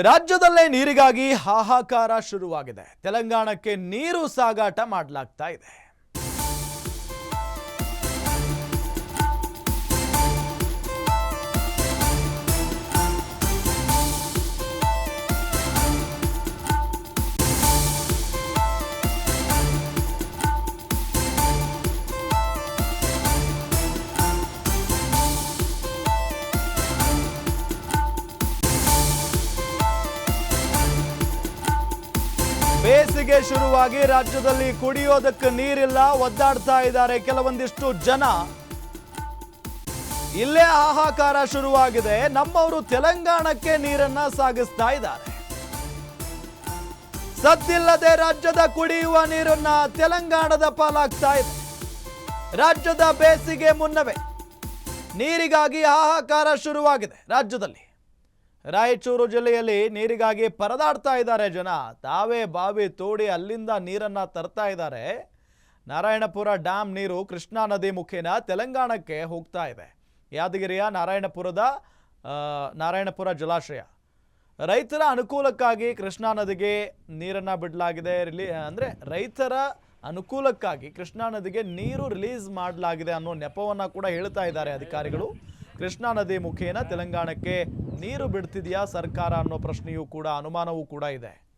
ರಾಜ್ಯದಲ್ಲೇ ನೀರಿಗಾಗಿ ಹಾಹಾಕಾರ ಶುರುವಾಗಿದೆ. ತೆಲಂಗಾಣಕ್ಕೆ ನೀರು ಸಾಗಾಟ ಮಾಡಲಾಗ್ತಾ ಇದೆ. ಬೇಸಿಗೆ ಶುರುವಾಗಿ ರಾಜ್ಯದಲ್ಲಿ ಕುಡಿಯೋದಕ್ಕೆ ನೀರಿಲ್ಲ, ಒದ್ದಾಡ್ತಾ ಇದ್ದಾರೆ ಕೆಲವೊಂದಿಷ್ಟು ಜನ. ಇಲ್ಲೇ ಹಾಹಾಕಾರ ಶುರುವಾಗಿದೆ. ನಮ್ಮವರು ತೆಲಂಗಾಣಕ್ಕೆ ನೀರನ್ನ ಸಾಗಿಸ್ತಾ ಇದ್ದಾರೆ. ಸದ್ದಿಲ್ಲದೆ ರಾಜ್ಯದ ಕುಡಿಯುವ ನೀರನ್ನ ತೆಲಂಗಾಣದ ಪಾಲಾಗ್ತಾ ಇದೆ. ರಾಜ್ಯದ ಬೇಸಿಗೆ ಮುನ್ನವೇ ನೀರಿಗಾಗಿ ಹಾಹಾಕಾರ ಶುರುವಾಗಿದೆ ರಾಜ್ಯದಲ್ಲಿ. ರಾಯಚೂರು ಜಿಲ್ಲೆಯಲ್ಲಿ ನೀರಿಗಾಗಿ ಪರದಾಡ್ತಾ ಇದ್ದಾರೆ ಜನ. ತಾವೇ ಬಾವಿ ತೋಡಿ ಅಲ್ಲಿಂದ ನೀರನ್ನ ತರ್ತಾ ಇದ್ದಾರೆ. ನಾರಾಯಣಪುರ ಡ್ಯಾಮ್ ನೀರು ಕೃಷ್ಣಾ ನದಿ ಮುಖೇನ ತೆಲಂಗಾಣಕ್ಕೆ ಹೋಗ್ತಾ ಇದೆ. ಯಾದಗಿರಿಯ ನಾರಾಯಣಪುರದ ನಾರಾಯಣಪುರ ಜಲಾಶಯ. ರೈತರ ಅನುಕೂಲಕ್ಕಾಗಿ ಕೃಷ್ಣಾ ನದಿಗೆ ನೀರನ್ನ ಬಿಡಲಾಗಿದೆ. ರಿಲೀ, ಅಂದರೆ ರೈತರ ಅನುಕೂಲಕ್ಕಾಗಿ ಕೃಷ್ಣಾ ನದಿಗೆ ನೀರು ರಿಲೀಸ್ ಮಾಡಲಾಗಿದೆ ಅನ್ನೋ ನೆಪವನ್ನ ಕೂಡ ಹೇಳ್ತಾ ಇದ್ದಾರೆ ಅಧಿಕಾರಿಗಳು. ಕೃಷ್ಣಾ ನದಿ ಮುಖೇನ ತೆಲಂಗಾಣಕ್ಕೆ ನೀರು ಬಿಡ್ತಿದೆಯಾ ಸರ್ಕಾರ ಅನ್ನೋ ಪ್ರಶ್ನೆಯೂ ಕೂಡ ಅನುಮಾನವೂ ಕೂಡ ಇದೆ.